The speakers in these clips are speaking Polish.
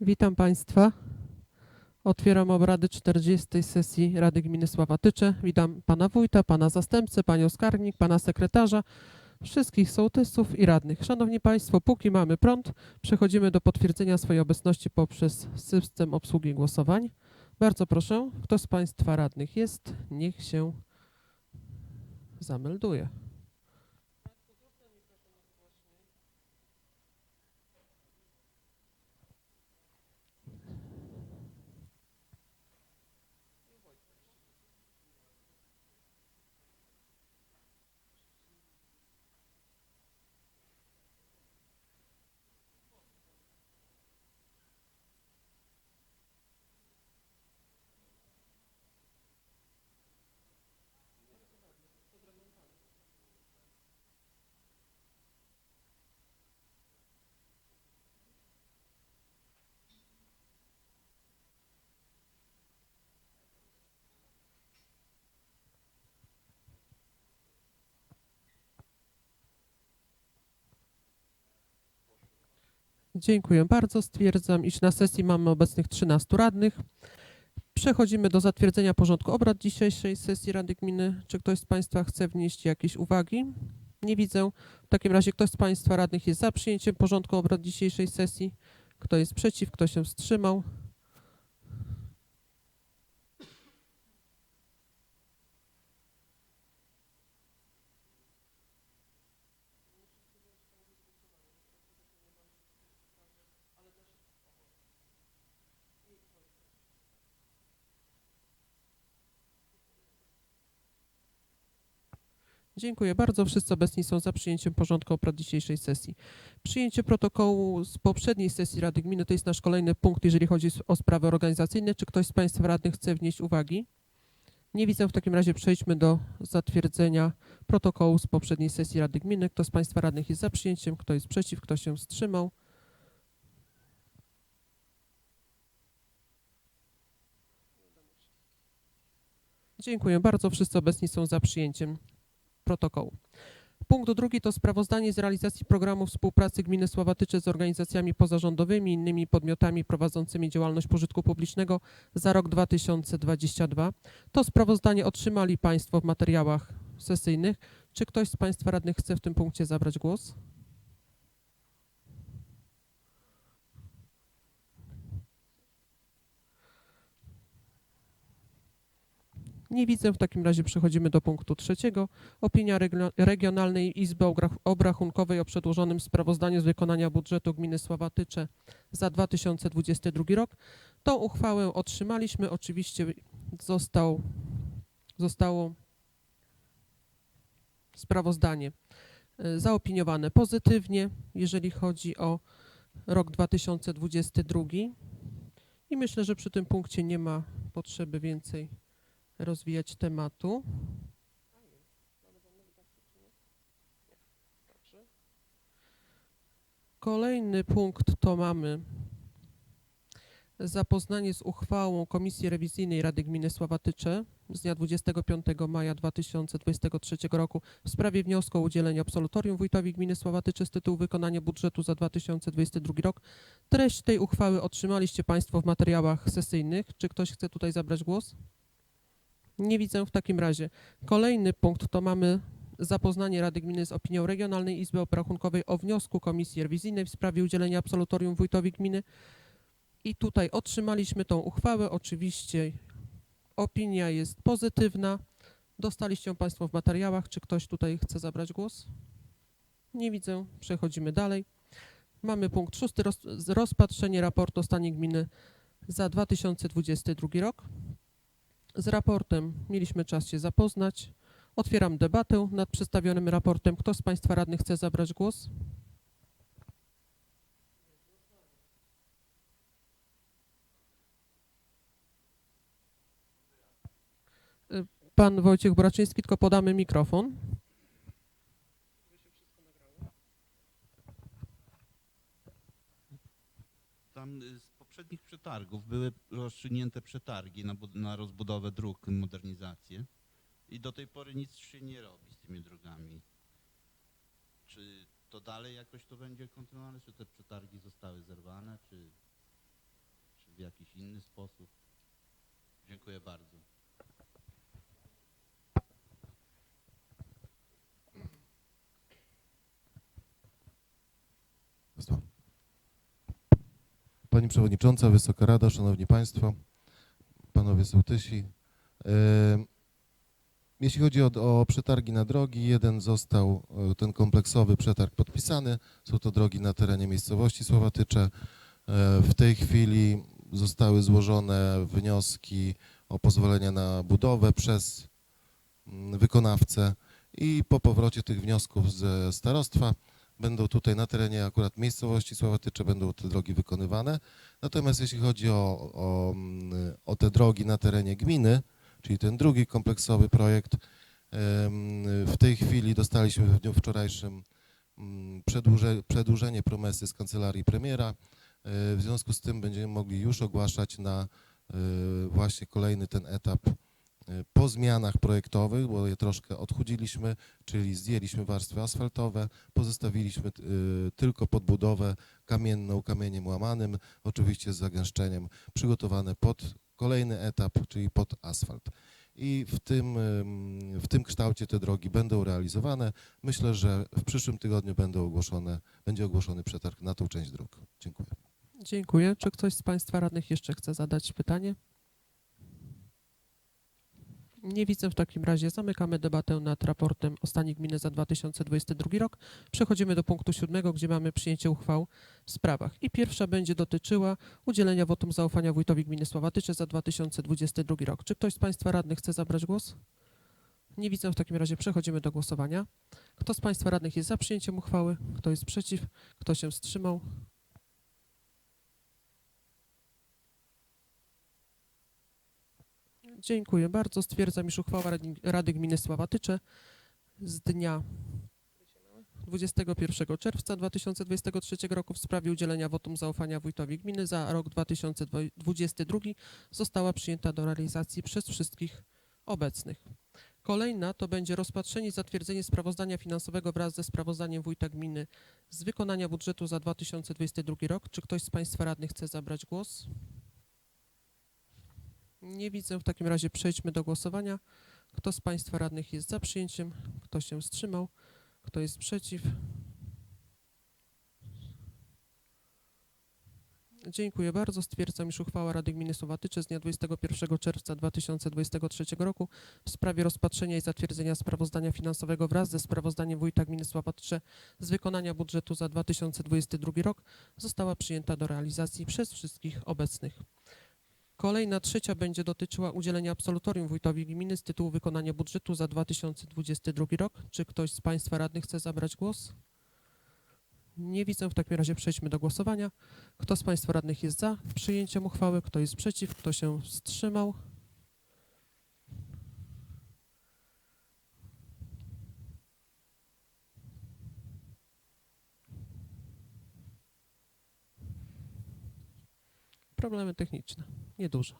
Witam Państwa. Otwieram obrady 40. sesji Rady Gminy Sławatycze. Witam Pana Wójta, Pana Zastępcę, Panią Skarbnik, Pana Sekretarza, wszystkich sołtysów i radnych. Szanowni Państwo, póki mamy prąd, przechodzimy do potwierdzenia swojej obecności poprzez system obsługi głosowań. Bardzo proszę, kto z Państwa radnych jest, niech się zamelduje. Dziękuję bardzo. Stwierdzam, iż na sesji mamy obecnych 13 radnych. Przechodzimy do zatwierdzenia porządku obrad dzisiejszej sesji Rady Gminy. Czy ktoś z Państwa chce wnieść jakieś uwagi? Nie widzę. W takim razie ktoś z Państwa radnych jest za przyjęciem porządku obrad dzisiejszej sesji? Kto jest przeciw? Kto się wstrzymał? Dziękuję bardzo. Wszyscy obecni są za przyjęciem porządku obrad dzisiejszej sesji. Przyjęcie protokołu z poprzedniej sesji Rady Gminy to jest nasz kolejny punkt, jeżeli chodzi o sprawy organizacyjne. Czy ktoś z Państwa radnych chce wnieść uwagi? Nie widzę. W takim razie przejdźmy do zatwierdzenia protokołu z poprzedniej sesji Rady Gminy. Kto z Państwa radnych jest za przyjęciem? Kto jest przeciw? Kto się wstrzymał? Dziękuję bardzo. Wszyscy obecni są za przyjęciem protokołu. Punkt drugi to sprawozdanie z realizacji programu współpracy gminy Sławatycze z organizacjami pozarządowymi i innymi podmiotami prowadzącymi działalność pożytku publicznego za rok 2022. To sprawozdanie otrzymali Państwo w materiałach sesyjnych. Czy ktoś z Państwa radnych chce w tym punkcie zabrać głos? Nie widzę. W takim razie przechodzimy do punktu trzeciego. Opinia Regio- Regionalnej Izby Obrachunkowej o przedłożonym sprawozdaniu z wykonania budżetu gminy Sławatycze za 2022 rok. Tą uchwałę otrzymaliśmy. Oczywiście został, zostało sprawozdanie e, zaopiniowane pozytywnie, jeżeli chodzi o rok 2022. I myślę, że przy tym punkcie nie ma potrzeby więcej rozwijać tematu. Kolejny punkt to mamy zapoznanie z uchwałą Komisji Rewizyjnej Rady Gminy Sławatycze z dnia 25 maja 2023 roku w sprawie wniosku o udzielenie absolutorium wójtowi gminy Sławatycze z tytułu wykonania budżetu za 2022 rok. Treść tej uchwały otrzymaliście Państwo w materiałach sesyjnych. Czy ktoś chce tutaj zabrać głos? Nie widzę w takim razie. Kolejny punkt to mamy zapoznanie Rady Gminy z opinią Regionalnej Izby Obrachunkowej o wniosku Komisji Rewizyjnej w sprawie udzielenia absolutorium wójtowi gminy. I tutaj otrzymaliśmy tą uchwałę. Oczywiście opinia jest pozytywna. Dostaliście ją Państwo w materiałach. Czy ktoś tutaj chce zabrać głos? Nie widzę. Przechodzimy dalej. Mamy punkt szósty. Roz, rozpatrzenie raportu o stanie gminy za 2022 rok. Z raportem mieliśmy czas się zapoznać. Otwieram debatę nad przedstawionym raportem. Kto z Państwa radnych chce zabrać głos? Y, Pan Wojciech Braczyński, tylko podamy mikrofon. Tam przetargów były rozstrzygnięte przetargi na, na rozbudowę dróg, modernizację i do tej pory nic się nie robi z tymi drogami. Czy to dalej jakoś to będzie kontynuowane, czy te przetargi zostały zerwane, czy inny sposób. Dziękuję bardzo. Państwa. Pani Przewodnicząca, Wysoka Rada, Szanowni Państwo, Panowie Sołtysi. Jeśli chodzi o, o przetargi na drogi, jeden został e, ten kompleksowy przetarg podpisany. Są to drogi na terenie miejscowości Sławatycze. E, W tej chwili zostały złożone wnioski o pozwolenie na budowę przez mm, wykonawcę i po powrocie tych wniosków ze starostwa będą tutaj na terenie akurat miejscowości Sławatycze będą te drogi wykonywane. Natomiast jeśli chodzi o, o, mm, o te drogi na terenie gminy, czyli ten drugi kompleksowy projekt, w tej chwili dostaliśmy w dniu wczorajszym mm, przedłuże, przedłużenie promesy z kancelarii premiera. E, W związku z tym będziemy mogli już ogłaszać na e, właśnie kolejny ten etap po zmianach projektowych, bo je troszkę odchudziliśmy, czyli zdjęliśmy warstwy asfaltowe, pozostawiliśmy y, tylko podbudowę kamienną, kamieniem łamanym, oczywiście z zagęszczeniem, przygotowane pod kolejny etap, czyli pod asfalt. I w tym, ym, w tym kształcie te drogi będą realizowane. Myślę, że w przyszłym tygodniu będą ogłoszone, będzie ogłoszony przetarg na tą część dróg. Dziękuję. Dziękuję. Czy ktoś z Państwa radnych jeszcze chce zadać pytanie? Nie widzę w takim razie. Zamykamy debatę nad raportem o stanie gminy za 2022 rok. Przechodzimy do punktu siódmego, gdzie mamy przyjęcie uchwał w sprawach. I pierwsza będzie dotyczyła udzielenia wotum zaufania wójtowi gminy Sławatycze za 2022 rok. Czy ktoś z Państwa radnych chce zabrać głos? Nie widzę. W takim razie przechodzimy do głosowania. Kto z Państwa radnych jest za przyjęciem uchwały? Kto jest przeciw? Kto się wstrzymał? Dziękuję bardzo. Stwierdzam, iż uchwała Rady, Gminy Sławatycze z dnia 21 czerwca 2023 roku w sprawie udzielenia wotum zaufania wójtowi gminy za rok 2022 została przyjęta do realizacji przez wszystkich obecnych. Kolejna to będzie rozpatrzenie i zatwierdzenie sprawozdania finansowego wraz ze sprawozdaniem wójta gminy z wykonania budżetu za 2022 rok. Czy ktoś z Państwa radnych chce zabrać głos? Nie widzę. W takim razie przejdźmy do głosowania. Kto z Państwa radnych jest za przyjęciem? Kto się wstrzymał? Kto jest przeciw? Dziękuję bardzo. Stwierdzam, iż uchwała Rady Gminy Słowatycze z dnia 21 czerwca 2023 roku w sprawie rozpatrzenia i zatwierdzenia sprawozdania finansowego wraz ze sprawozdaniem wójta gminy Słowatycze z wykonania budżetu za 2022 rok została przyjęta do realizacji przez wszystkich obecnych. Kolejna trzecia będzie dotyczyła udzielenia absolutorium wójtowi gminy z tytułu wykonania budżetu za 2022 rok. Czy ktoś z Państwa radnych chce zabrać głos? Nie widzę. W takim razie przejdźmy do głosowania. Kto z Państwa radnych jest za przyjęciem uchwały? Kto jest przeciw? Kto się wstrzymał? Problemy techniczne. Nieduże.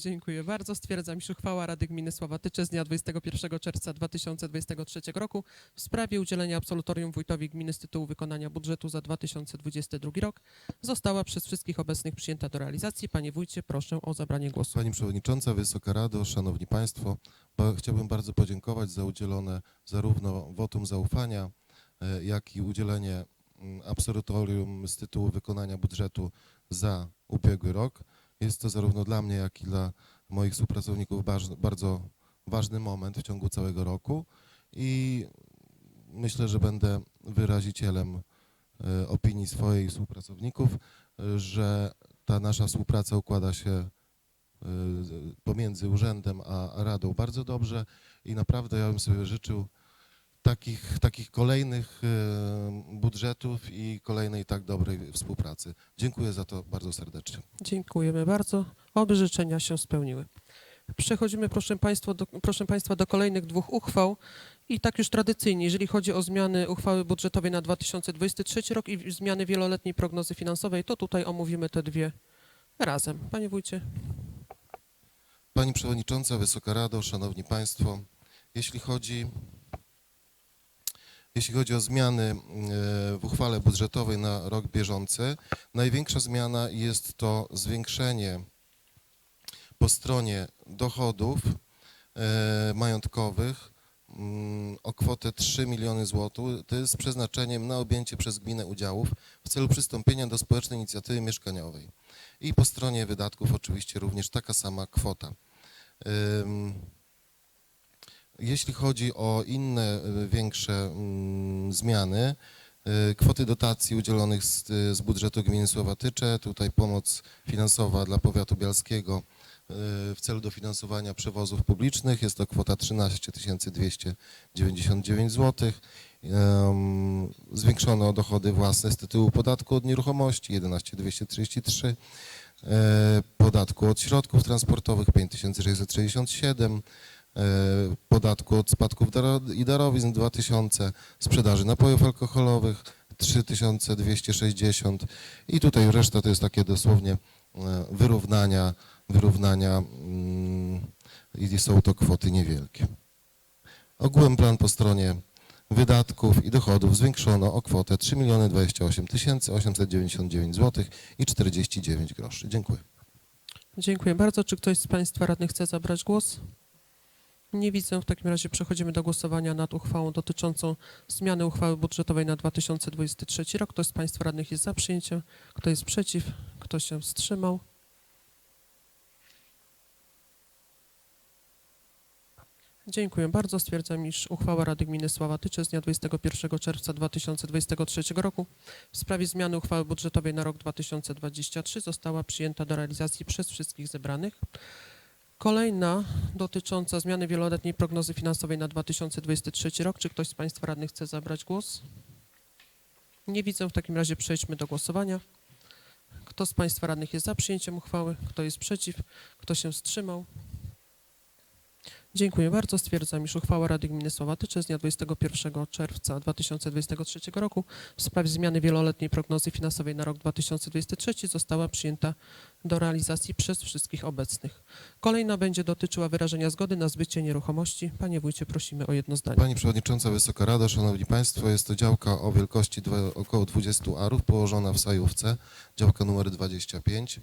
Dziękuję bardzo. Stwierdzam, iż uchwała Rady Gminy Sławatycze z dnia 21 czerwca 2023 roku w sprawie udzielenia absolutorium wójtowi gminy z tytułu wykonania budżetu za 2022 rok została przez wszystkich obecnych przyjęta do realizacji. Panie wójcie, proszę o zabranie głosu. Pani Przewodnicząca, Wysoka Rado, Szanowni Państwo, chciałbym bardzo podziękować za udzielone zarówno wotum zaufania, e, jak i udzielenie mm, absolutorium z tytułu wykonania budżetu za ubiegły rok. Jest to zarówno dla mnie, jak i dla moich współpracowników bardzo ważny moment w ciągu całego roku i myślę, że będę wyrazicielem e, opinii swoich współpracowników, e, że ta nasza współpraca układa się y, pomiędzy urzędem a radą bardzo dobrze i naprawdę ja bym sobie życzył takich, takich kolejnych y, budżetów i kolejnej tak dobrej współpracy. Dziękuję za to bardzo serdecznie. Dziękujemy bardzo. Oby życzenia się spełniły. Przechodzimy, proszę, Państwa, do, proszę Państwa, do kolejnych dwóch uchwał. I tak już tradycyjnie, jeżeli chodzi o zmiany uchwały budżetowej na 2023 rok i zmiany wieloletniej prognozy finansowej, to tutaj omówimy te dwie razem. Panie wójcie. Pani Przewodnicząca, Wysoka Rado, Szanowni Państwo, jeśli chodzi, jeśli chodzi o zmiany e, w uchwale budżetowej na rok bieżący, największa zmiana jest to zwiększenie po stronie dochodów e, majątkowych mm, o kwotę 3 miliony złotych. Z przeznaczeniem na objęcie przez gminę udziałów w celu przystąpienia do społecznej inicjatywy mieszkaniowej. I po stronie wydatków oczywiście również taka sama kwota. Jeśli chodzi o inne y, większe mm, zmiany, y, kwoty dotacji udzielonych z, y, z budżetu gminy Słowatycze, tutaj pomoc finansowa dla powiatu bialskiego w celu dofinansowania przewozów publicznych, jest to kwota 13 299 zł. Zwiększono dochody własne z tytułu podatku od nieruchomości 11 233 e, podatku od środków transportowych 5667, e, podatku od spadków i darowizn 2000, sprzedaży napojów alkoholowych 3260 i tutaj reszta to jest takie dosłownie e, wyrównania, wyrównania mm, i są to kwoty niewielkie. Ogółem plan po stronie wydatków i dochodów zwiększono o kwotę 3 28 899 zł i 49 groszy. Dziękuję. Dziękuję bardzo. Czy ktoś z Państwa radnych chce zabrać głos? Nie widzę. W takim razie przechodzimy do głosowania nad uchwałą dotyczącą zmiany uchwały budżetowej na 2023 rok. Kto z Państwa radnych jest za przyjęciem? Kto jest przeciw? Kto się wstrzymał? Dziękuję bardzo. Stwierdzam, iż uchwała Rady Gminy Sławatycze z dnia 21 czerwca 2023 roku w sprawie zmiany uchwały budżetowej na rok 2023 została przyjęta do realizacji przez wszystkich zebranych. Kolejna dotycząca zmiany wieloletniej prognozy finansowej na 2023 rok. Czy ktoś z Państwa radnych chce zabrać głos? Nie widzę. W takim razie przejdźmy do głosowania. Kto z Państwa radnych jest za przyjęciem uchwały? Kto jest przeciw? Kto się wstrzymał? Dziękuję bardzo. Stwierdzam, iż uchwała Rady Gminy Słowatycze z dnia 21 czerwca 2023 roku w sprawie zmiany wieloletniej prognozy finansowej na rok 2023 została przyjęta do realizacji przez wszystkich obecnych. Kolejna będzie dotyczyła wyrażenia zgody na zbycie nieruchomości. Panie wójcie, prosimy o jedno zdanie. Pani Przewodnicząca, Wysoka Rado, Szanowni Państwo, jest to działka o wielkości około 20 arów położona w Sajówce, działka numer 25.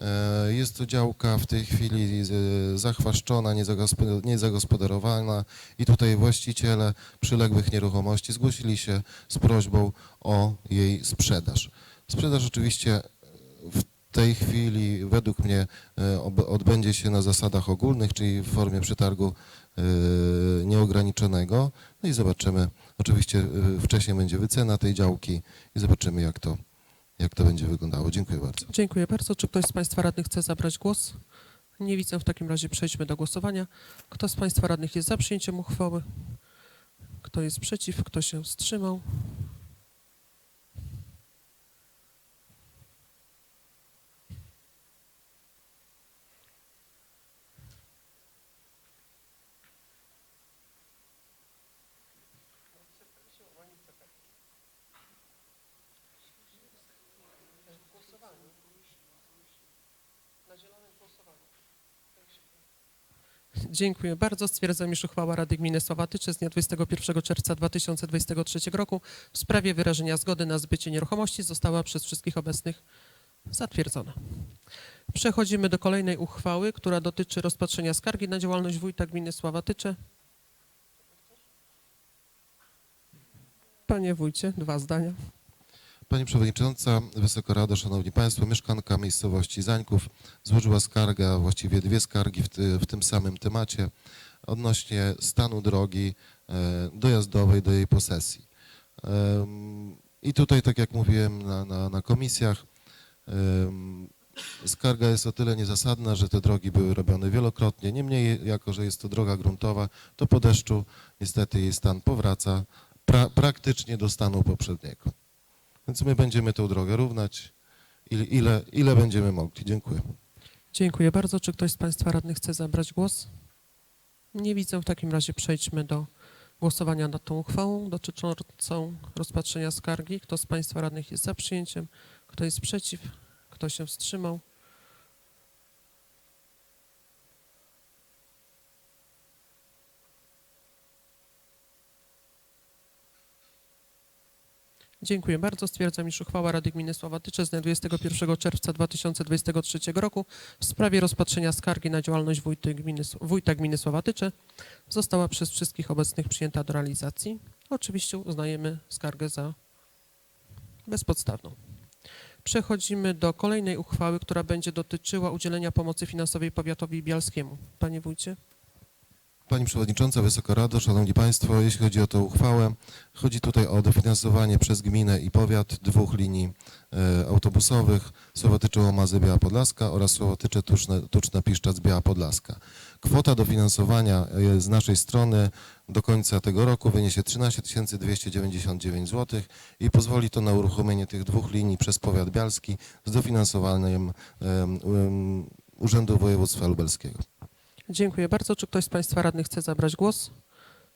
E, Jest to działka w tej chwili e, zachwaszczona, niezagospo- niezagospodarowana i tutaj właściciele przyległych nieruchomości zgłosili się z prośbą o jej sprzedaż. Sprzedaż oczywiście w tej chwili według mnie e, odbędzie się na zasadach ogólnych, czyli w formie przetargu nieograniczonego. No i zobaczymy, oczywiście wcześniej będzie wycena tej działki i zobaczymy jak to, jak to będzie wyglądało. Dziękuję bardzo. Dziękuję bardzo. Czy ktoś z Państwa radnych chce zabrać głos? Nie widzę. W takim razie przejdźmy do głosowania. Kto z Państwa radnych jest za przyjęciem uchwały? Kto jest przeciw? Kto się wstrzymał? Dziękuję bardzo. Stwierdzam, iż uchwała Rady Gminy Sławatycze z dnia 21 czerwca 2023 roku w sprawie wyrażenia zgody na zbycie nieruchomości została przez wszystkich obecnych zatwierdzona. Przechodzimy do kolejnej uchwały, która dotyczy rozpatrzenia skargi na działalność wójta gminy Sławatycze. Panie wójcie, dwa zdania. Pani Przewodnicząca, Wysoka Rado, Szanowni Państwo, mieszkanka miejscowości Zańków złożyła skargę, właściwie dwie skargi w, ty, w tym samym temacie odnośnie stanu drogi e, dojazdowej do jej posesji. Em, I tutaj, tak jak mówiłem na, na, na komisjach, em, skarga jest o tyle niezasadna, że te drogi były robione wielokrotnie. Niemniej, jako że jest to droga gruntowa, to po deszczu niestety jej stan powraca pra, praktycznie do stanu poprzedniego. Więc my będziemy tę drogę równać, ile, ile, ile będziemy mogli. Dziękuję. Dziękuję bardzo. Czy ktoś z Państwa radnych chce zabrać głos? Nie widzę. W takim razie przejdźmy do głosowania nad tą uchwałą dotyczącą rozpatrzenia skargi. Kto z Państwa radnych jest za przyjęciem? Kto jest przeciw? Kto się wstrzymał? Dziękuję bardzo. Stwierdzam, iż uchwała Rady Gminy Sławatycze z dnia 21 czerwca 2023 roku w sprawie rozpatrzenia skargi na działalność wójty gminy, wójta gminy Sławatycze została przez wszystkich obecnych przyjęta do realizacji. Oczywiście uznajemy skargę za bezpodstawną. Przechodzimy do kolejnej uchwały, która będzie dotyczyła udzielenia pomocy finansowej powiatowi bialskiemu. Panie wójcie. Pani Przewodnicząca, Wysoka Rado, Szanowni Państwo, jeśli chodzi o tę uchwałę, chodzi tutaj o dofinansowanie przez gminę i powiat dwóch linii e, autobusowych Słowatycze Łomazy Biała Podlaska oraz Słowatycze Tuczne, Tuczne Piszczac Biała Podlaska. Kwota dofinansowania e, z naszej strony do końca tego roku wyniesie 13 299 zł i pozwoli to na uruchomienie tych dwóch linii przez powiat bialski z dofinansowaniem em, em, Urzędu Województwa Lubelskiego. Dziękuję bardzo. Czy ktoś z Państwa radnych chce zabrać głos?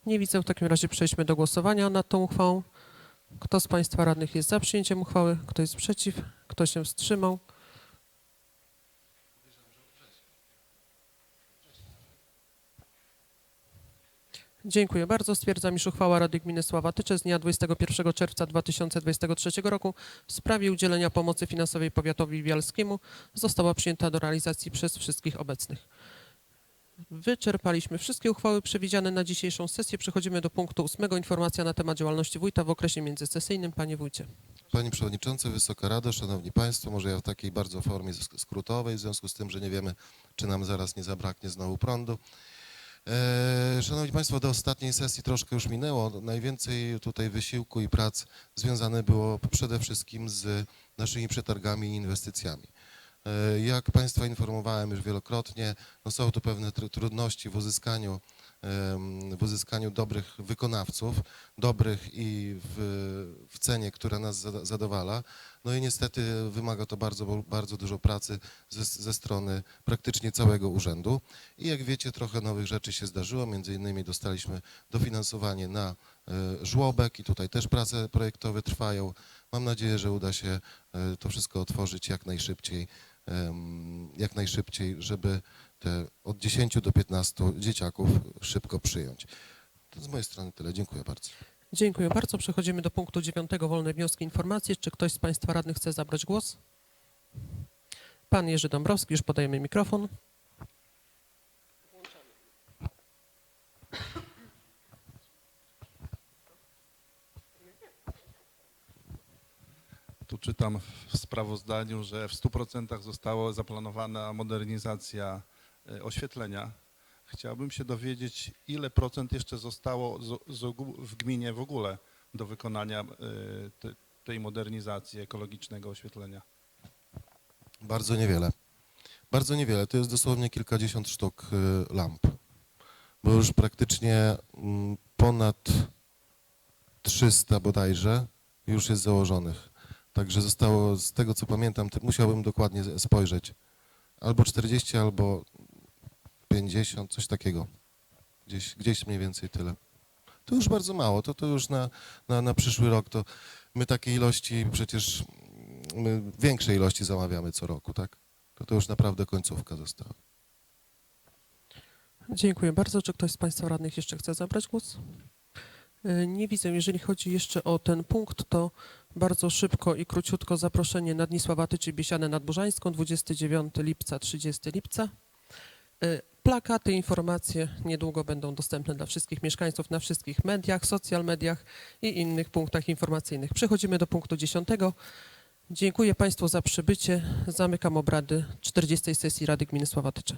Nie widzę. W takim razie przejdźmy do głosowania nad tą uchwałą. Kto z Państwa radnych jest za przyjęciem uchwały? Kto jest przeciw? Kto się wstrzymał? Dziękuję bardzo. Stwierdzam, iż uchwała Rady Gminy Sławatycze z dnia 21 czerwca 2023 roku w sprawie udzielenia pomocy finansowej powiatowi bialskiemu została przyjęta do realizacji przez wszystkich obecnych. Wyczerpaliśmy wszystkie uchwały przewidziane na dzisiejszą sesję. Przechodzimy do punktu ósmego. Informacja na temat działalności wójta w okresie międzysesyjnym. Panie wójcie. Pani Przewodniczący, Wysoka Rado, Szanowni Państwo, może ja w takiej bardzo formie sk- skrótowej, w związku z tym, że nie wiemy, czy nam zaraz nie zabraknie znowu prądu. E, Szanowni Państwo, do ostatniej sesji troszkę już minęło. Najwięcej tutaj wysiłku i prac związane było przede wszystkim z naszymi przetargami i inwestycjami. E, Jak Państwa informowałem już wielokrotnie, no są tu pewne tr- trudności w uzyskaniu, w uzyskaniu dobrych wykonawców, dobrych i w, w cenie, która nas zadowala. No i niestety wymaga to bardzo, bardzo dużo pracy ze, ze strony praktycznie całego urzędu. I jak wiecie, trochę nowych rzeczy się zdarzyło. Między innymi dostaliśmy dofinansowanie na e, żłobek i tutaj też prace projektowe trwają. Mam nadzieję, że uda się e, to wszystko otworzyć jak najszybciej, jak najszybciej, żeby te od 10 do 15 dzieciaków szybko przyjąć. To z mojej strony tyle. Dziękuję bardzo. Dziękuję bardzo. Przechodzimy do punktu dziewiątego. Wolne wnioski, informacje. Czy ktoś z Państwa radnych chce zabrać głos? Pan Jerzy Dąbrowski, już podajemy mikrofon. Tu czytam w sprawozdaniu, że w 100% została zaplanowana modernizacja e, oświetlenia. Chciałbym się dowiedzieć, ile procent jeszcze zostało w gminie w ogóle do wykonania e, te, tej modernizacji ekologicznego oświetlenia. Bardzo niewiele. Bardzo niewiele. To jest dosłownie kilkadziesiąt sztuk y, lamp. Bo już praktycznie mm, ponad 300 bodajże już jest założonych. Także zostało, z tego co pamiętam, musiałbym dokładnie spojrzeć. Albo 40, albo 50, coś takiego. Gdzieś, gdzieś mniej więcej tyle. To już bardzo mało. To, to już na, na, na przyszły rok to my takiej ilości przecież my większej ilości zamawiamy co roku, tak? To, to już naprawdę końcówka została. Dziękuję bardzo. Czy ktoś z Państwa radnych jeszcze chce zabrać głos? Y, Nie widzę. Jeżeli chodzi jeszcze o ten punkt, to bardzo szybko i króciutko zaproszenie na Dni Sławatyczy Biesiane nad Burzańską, 29 lipca, 30 lipca. Y, Plakaty, informacje niedługo będą dostępne dla wszystkich mieszkańców na wszystkich mediach, social mediach i innych punktach informacyjnych. Przechodzimy do punktu 10. Dziękuję Państwu za przybycie. Zamykam obrady 40. sesji Rady Gminy Sławatycze.